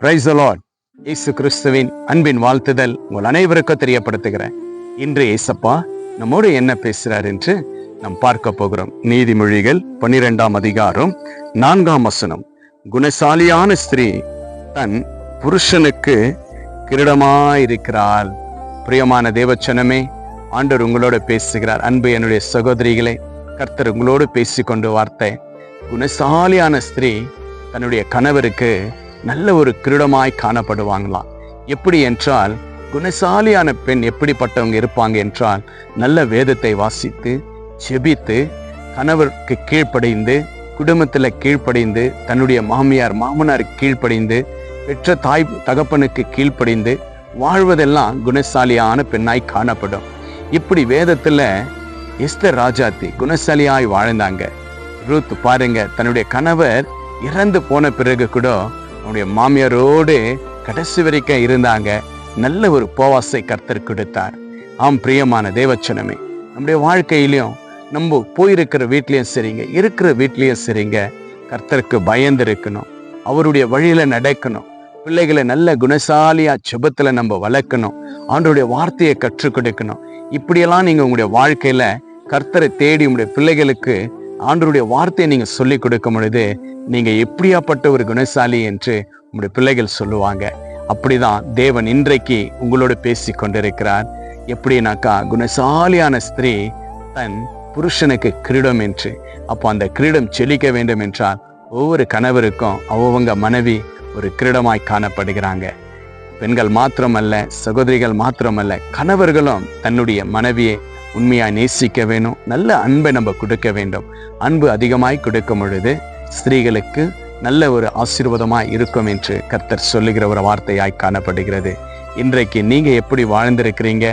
Price allot இயேசு கிறிஸ்துவின் அன்பின் வாழ்த்துதல் உங்கள் அனைவருக்கும் தெரியப்படுத்துகிறேன். இன்று ஏசப்பா நம்மோடு என்ன பேசுறார் என்று நாம் பார்க்க போகிறோம். நீதிமொழிகள் பன்னிரெண்டாம் அதிகாரம் நான்காம் வசனம். குணசாலியான ஸ்திரீ தன் புருஷனுக்கு கிரீடமாயிருக்கிறாள். பிரியமான தேவச்சனமே ஆண்டவர் உங்களோட பேசுகிறார். அன்பு என்னுடைய சகோதரிகளை கர்த்தர் உங்களோடு பேசிக்கொண்டு வார்த்தை. குணசாலியான ஸ்திரீ தன்னுடைய கணவருக்கு நல்ல ஒரு கிரீடமாய் காணப்படுவாங்களாம் எப்படி என்றால் குணசாலியான பெண் எப்படிப்பட்டவங்க இருப்பாங்க என்றால் நல்ல வேதத்தை வாசித்து செபித்து கணவருக்கு கீழ்ப்படைந்து குடும்பத்துல கீழ்ப்படைந்து தன்னுடைய மாமியார் மாமனார் கீழ்ப்படைந்து பெற்ற தாய் தகப்பனுக்கு கீழ்ப்படைந்து வாழ்வதெல்லாம் குணசாலியான பெண்ணாய் காணப்படும். இப்படி வேதத்துல எஸ்தர் ராஜாத்தி குணசாலியாய் வாழ்ந்தாங்க. ரூத் பாருங்க தன்னுடைய கணவர் இறந்து போன பிறகு கூட அவனுடைய மாமியாரோடு கடைசி வரைக்கும் இருந்தாங்க. நல்ல ஒரு போவாசை கர்த்தர் கொடுத்தார். ஆம் பிரியமான தேவச்சனமே நம்முடைய வாழ்க்கையிலையும் நம்ம போயிருக்கிற வீட்லேயும் சரிங்க இருக்கிற வீட்லேயும் சரிங்க. கர்த்தருக்கு பயந்து இருக்கணும் அவருடைய வழியில் நடக்கணும். பிள்ளைகளை நல்ல குணசாலியாக செபத்தில் நம்ம வளர்க்கணும். அவனுடைய வார்த்தையை கற்றுக் கொடுக்கணும். இப்படியெல்லாம் நீங்கள் உங்களுடைய வாழ்க்கையில் கர்த்தரை தேடி உங்களுடைய பிள்ளைகளுக்கு ஆண்டருடைய வார்த்தையை நீங்க சொல்லிக் கொடுக்கும் பொழுது நீங்க எப்படியாப்பட்ட ஒரு குணசாலி என்று உங்களுடைய பிள்ளைகள் சொல்லுவாங்க. அப்படிதான் தேவன் இன்றைக்கு உங்களோடு பேசி கொண்டிருக்கிறார். எப்படின்னாக்கா குணசாலியான ஸ்திரீ தன் புருஷனுக்கு கிரீடம் என்று. அப்போ அந்த கிரீடம் செழிக்க வேண்டும் என்றால் ஒவ்வொரு கணவருக்கும் அவங்க மனைவி ஒரு கிரீடமாய் காணப்படுகிறாங்க. பெண்கள் மாத்திரமல்ல சகோதரிகள் மாத்திரமல்ல கணவர்களும் தன்னுடைய மனைவியை உண்மையாக நேசிக்க வேணும். நல்ல அன்பை நம்ம கொடுக்க வேண்டும். அன்பு அதிகமாய் கொடுக்கும் பொழுது ஸ்திரீகளுக்கு நல்ல ஒரு ஆசீர்வாதமாய் இருக்கும் என்று கர்த்தர் சொல்லுகிற ஒரு வார்த்தையாய் காணப்படுகிறது. இன்றைக்கு நீங்க எப்படி வாழ்ந்திருக்கிறீங்க?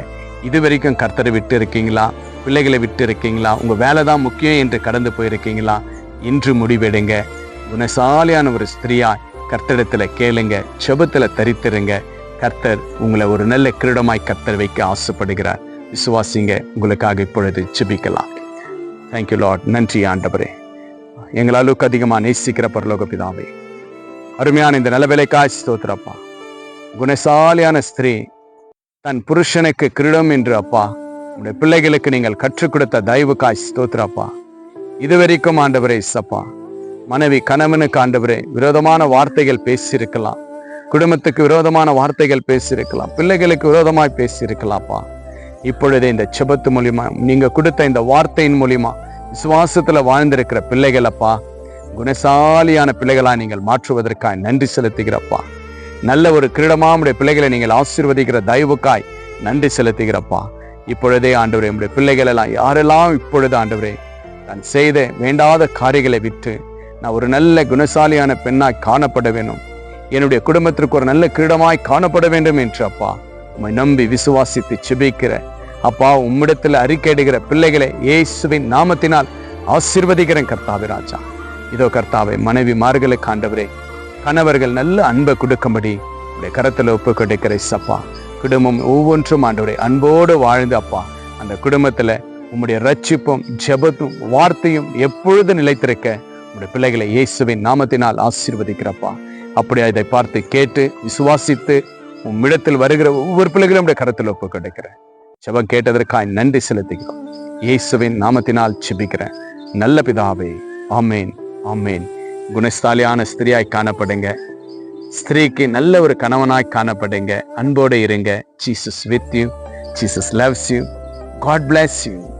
இது வரைக்கும் கர்த்தரை விட்டு இருக்கீங்களா? பிள்ளைகளை விட்டு இருக்கீங்களா? உங்க வேலை தான் முக்கியம் என்று கடந்து போயிருக்கீங்களா? இன்று முடிவெடுங்க. குணசாலியான ஒரு ஸ்திரீயா கர்த்தடத்தில் கேளுங்க. செபத்தில் தரித்திருங்க. கர்த்தர் உங்களை ஒரு நல்ல கிரீடமாய் கர்த்தர் வைக்க ஆசைப்படுகிறார். விசுவாசிங்க உங்களுக்காக இப்பொழுது செபிக்கலாம் தேங்க்யூ லார்ட் நன்றி ஆண்டவரே. எங்கள் அளவுக்கு அதிகமாக நேசிக்கிற பரலோக பிதாவே. அருமையான இந்த நல்ல ஸ்தோத்திரப்பா. குணசாலியான ஸ்திரீ தன் புருஷனுக்கு கிரீடம் என்று அப்பா உடைய பிள்ளைகளுக்கு நீங்கள் கற்றுக் கொடுத்த தயவுக்காய் ஸ்தோத்திரப்பா. இதுவரைக்கும் ஆண்டவரே சப்பா மனைவி கணவனுக்கு ஆண்டவரே விரோதமான வார்த்தைகள் பேசியிருக்கலாம். குடும்பத்துக்கு விரோதமான வார்த்தைகள் பேசியிருக்கலாம். பிள்ளைகளுக்கு விரோதமாய் பேசியிருக்கலாம்ப்பா. இப்பொழுதே இந்த செபத்து மூலிமா நீங்க கொடுத்த இந்த வார்த்தையின் மூலியமா விசுவாசத்துல வாழ்ந்திருக்கிற பிள்ளைகளப்பா குணசாலியான பிள்ளைகளா நீங்கள் மாற்றுவதற்காய் நன்றி செலுத்துகிறப்பா. நல்ல ஒரு கிரீடமாமுடைய பிள்ளைகளை நீங்கள் ஆசீர்வதிக்கிற தயவுக்காய் நன்றி செலுத்துகிறப்பா. இப்பொழுதே ஆண்டவரே உடைய பிள்ளைகள் எல்லாம் யாரெல்லாம் இப்பொழுது ஆண்டவரே நான் செய்த வேண்டாத காரியங்களை விட்டு நான் ஒரு நல்ல குணசாலியான பெண்ணாய் காணப்பட வேணும் என்னுடைய குடும்பத்திற்கு ஒரு நல்ல கிரீடமாய் காணப்பட வேண்டும் என்று அப்பா உம்மை நம்பி விசுவாசித்து செபிக்கிற அப்பா உம்மிடத்தில் அறிக்கையிடுகிற பிள்ளைகளை இயேசுவின் நாமத்தினால் ஆசிர்வதிக்கிறேன் கர்த்தாவே ராஜா. இதோ கர்த்தாவை மனைவி மார்களுக்கு ஆண்டவரே கணவர்கள் நல்ல அன்பை கொடுக்கும்படி உடைய கரத்தில் ஒப்பு கிடைக்கிற சப்பா. குடும்பம் ஒவ்வொன்றும் ஆண்டவரே அன்போடு வாழ்ந்து அப்பா. அந்த குடும்பத்துல உம்முடைய ரட்சிப்பும் ஜெபத்தும் வார்த்தையும் எப்பொழுது நிலைத்திருக்க உடைய பிள்ளைகளை இயேசுவின் நாமத்தினால் ஆசீர்வதிக்கிறப்பா. அப்படியா இதை பார்த்து கேட்டு விசுவாசித்து உம்மிடத்தில் வருகிற ஒவ்வொரு பிள்ளைகளும் உடைய கரத்தில் ஒப்பு கிடைக்கிறேன் செவ கேட்டதற்காய் நன்றி செலுத்துகிறோம். இயேசுவின் நாமத்தினால் சிபிக்கிறேன். நல்ல பிதாவே ஆமேன் ஆமேன். குணஸ்தாலியான ஸ்திரியாய் காணப்படுங்க. ஸ்திரீக்கு நல்ல ஒரு கணவனாய் காணப்படுங்க. அன்போடு இருங்க. Jesus with you Jesus loves you God bless you